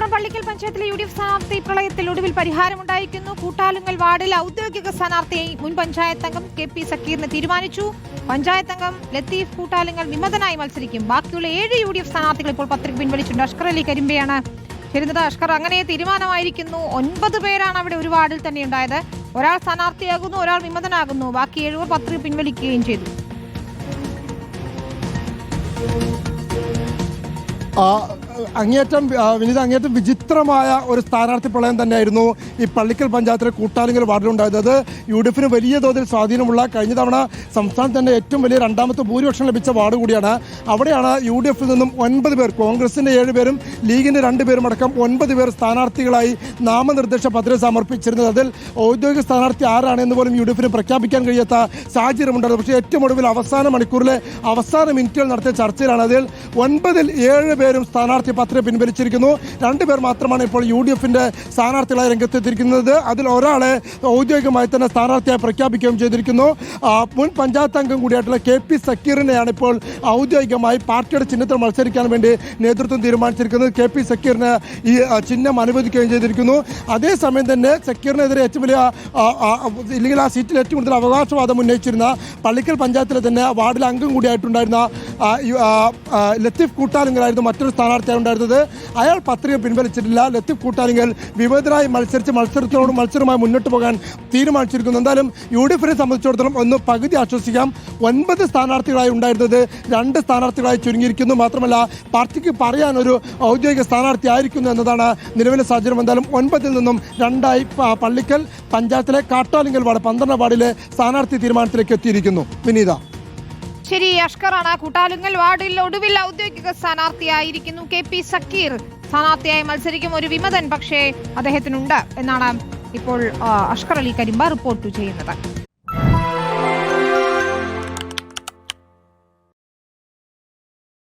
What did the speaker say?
മലപ്പുറം പള്ളിക്കൽ പഞ്ചായത്തിലെ U D F സ്ഥാനാർത്ഥി പ്രളയത്തിൽ ഒടുവിൽ പരിഹാരമുണ്ടായിരിക്കുന്നു. കൂട്ടാലുങ്കൽ വാർഡിൽ ഔദ്യോഗിക സ്ഥാനാർത്ഥിയായി മുൻ പഞ്ചായത്ത് അംഗം കെ പി സക്കീറിന് തീരുമാനിച്ചു. പഞ്ചായത്ത് അംഗം ലത്തീഫ് കൂട്ടാലുങ്കൽ വിമതനായി മത്സരിക്കും. ബാക്കിയുള്ള ഏഴ് യു ഡി എഫ് സ്ഥാനാർത്ഥികൾ ഇപ്പോൾ പത്രിക പിൻവലിച്ചിട്ടുണ്ട്. അഷ്കർ അലി കരിമ്പയാണ് ചെരുന്നത്. അഷ്കർ അങ്ങനെ തീരുമാനമായിരിക്കുന്നു. ഒൻപത് പേരാണ് അവിടെ ഒരു വാർഡിൽ തന്നെ ഉണ്ടായത്. ഒരാൾ സ്ഥാനാർത്ഥിയാകുന്നു ഒരാൾ വിമതനാകുന്നു. ബാക്കി ഏഴുപേർ പത്രിക പിൻവലിക്കുകയും ചെയ്തു. ആ, അങ്ങേറ്റം വിനീത അങ്ങേറ്റം വിചിത്രമായ ഒരു സ്ഥാനാർത്ഥി പ്രളയം തന്നെയായിരുന്നു ഈ പള്ളിക്കൽ പഞ്ചായത്തിലെ കൂട്ടാലിങ്കൽ വാർഡിലുണ്ടായത് അത് യു ഡി എഫിന് വലിയ തോതിൽ സ്വാധീനമുള്ള കഴിഞ്ഞ തവണ സംസ്ഥാനത്ത് തന്നെ ഏറ്റവും വലിയ രണ്ടാമത്തെ ഭൂരിപക്ഷം ലഭിച്ച വാർഡ് കൂടിയാണ്. അവിടെയാണ് യു ഡി എഫിൽ നിന്നും ഒൻപത് പേർ കോൺഗ്രസിന്റെ ഏഴ് പേരും ലീഗിന്റെ രണ്ട് പേരും അടക്കം ഒൻപത് പേർ സ്ഥാനാർത്ഥികളായി നാമനിർദ്ദേശ പത്രിക സമർപ്പിച്ചിരുന്നത്. അതിൽ ഔദ്യോഗിക സ്ഥാനാർത്ഥി ആരാണെന്ന് പോലും യു ഡി എഫിന് പ്രഖ്യാപിക്കാൻ കഴിയാത്ത സാഹചര്യമുണ്ടായിരുന്നു പക്ഷേ ഏറ്റവും ഒടുവിൽ അവസാന മണിക്കൂറിലെ അവസാന മിനിറ്റുകൾ നടത്തിയ ചർച്ചയിലാണ്. അതിൽ ഒൻപതിൽ ഏഴ് പേരും സ്ഥാനാർത്ഥി പത്രിക പിൻവലിച്ചിരിക്കുന്നു. രണ്ടുപേർ മാത്രമാണ് ഇപ്പോൾ യു ഡി എഫിന്റെ സ്ഥാനാർത്ഥികളായി രംഗത്തെത്തിയിരിക്കുന്നത്. അതിൽ ഒരാളെ ഔദ്യോഗികമായി തന്നെ സ്ഥാനാർത്ഥിയായി പ്രഖ്യാപിക്കുകയും ചെയ്തിരിക്കുന്നു. മുൻ പഞ്ചായത്ത് അംഗം കൂടിയായിട്ടുള്ള കെ പി സക്കീറിനെയാണ് ഇപ്പോൾ ഔദ്യോഗികമായി പാർട്ടിയുടെ ചിഹ്നത്തിൽ മത്സരിക്കാൻ വേണ്ടി നേതൃത്വം തീരുമാനിച്ചിരിക്കുന്നത്. കെ പി സക്കീറിന് ഈ ചിഹ്നം അനുവദിക്കുകയും ചെയ്തിരിക്കുന്നു. അതേസമയം തന്നെ സക്കീറിനെതിരെ ഏറ്റവും വലിയ ഇല്ലെങ്കിൽ ആ സീറ്റിൽ ഏറ്റവും കൂടുതൽ അവകാശവാദം ഉന്നയിച്ചിരുന്ന പള്ളിക്കൽ പഞ്ചായത്തിലെ തന്നെ വാർഡിലെ അംഗം കൂടിയായിട്ടുണ്ടായിരുന്ന ലത്തീഫ് കൂട്ടാലിങ്കലായിരുന്നു മറ്റൊരു സ്ഥാനാർത്ഥിയായിരുന്നത് അയാൾ പത്രിക പിൻവലിച്ചിട്ടില്ല. ലത്തീഫ് കൂട്ടാലിങ്കൽ വിവിധരായി മത്സരിച്ച് മത്സരത്തിനോട് മത്സരമായി മുന്നോട്ട് പോകാൻ തീരുമാനിച്ചിരിക്കുന്നു. എന്തായാലും യു ഡി എഫിനെ സംബന്ധിച്ചിടത്തോളം ഒന്ന് പകുതി ആശ്വസിക്കാം. ഒൻപത് സ്ഥാനാർത്ഥികളായി ഉണ്ടായിരുന്നത് രണ്ട് സ്ഥാനാർത്ഥികളായി ചുരുങ്ങിയിരിക്കുന്നു. മാത്രമല്ല പാർട്ടിക്ക് പറയാൻ ഒരു ഔദ്യോഗിക സ്ഥാനാർത്ഥി ആയിരിക്കുന്നു എന്നതാണ് നിലവിലെ സാഹചര്യം. എന്തായാലും ഒൻപതിൽ നിന്നും രണ്ടായി പള്ളിക്കൽ പഞ്ചായത്തിലെ കാട്ടാലിങ്കൽ വാർഡ് പന്ത്രണ്ട് വാർഡിലെ സ്ഥാനാർത്ഥി തീരുമാനത്തിലേക്ക് എത്തിയിരിക്കുന്നു. വിനീത. ശരി അഷ്കറാണ്. കൂട്ടാലുങ്ങൽ വാർഡിൽ ഒടുവിൽ ഔദ്യോഗിക സ്ഥാനാർത്ഥിയായിരിക്കുന്നു കെ പി സക്കീർ. സ്ഥാനാർത്ഥിയായി മത്സരിക്കും ഒരു വിമതൻ പക്ഷേ അദ്ദേഹത്തിനുണ്ട് എന്നാണ് ഇപ്പോൾ അഷ്കർ അലി കരിമ്പ റിപ്പോർട്ട് ചെയ്യുന്നത്.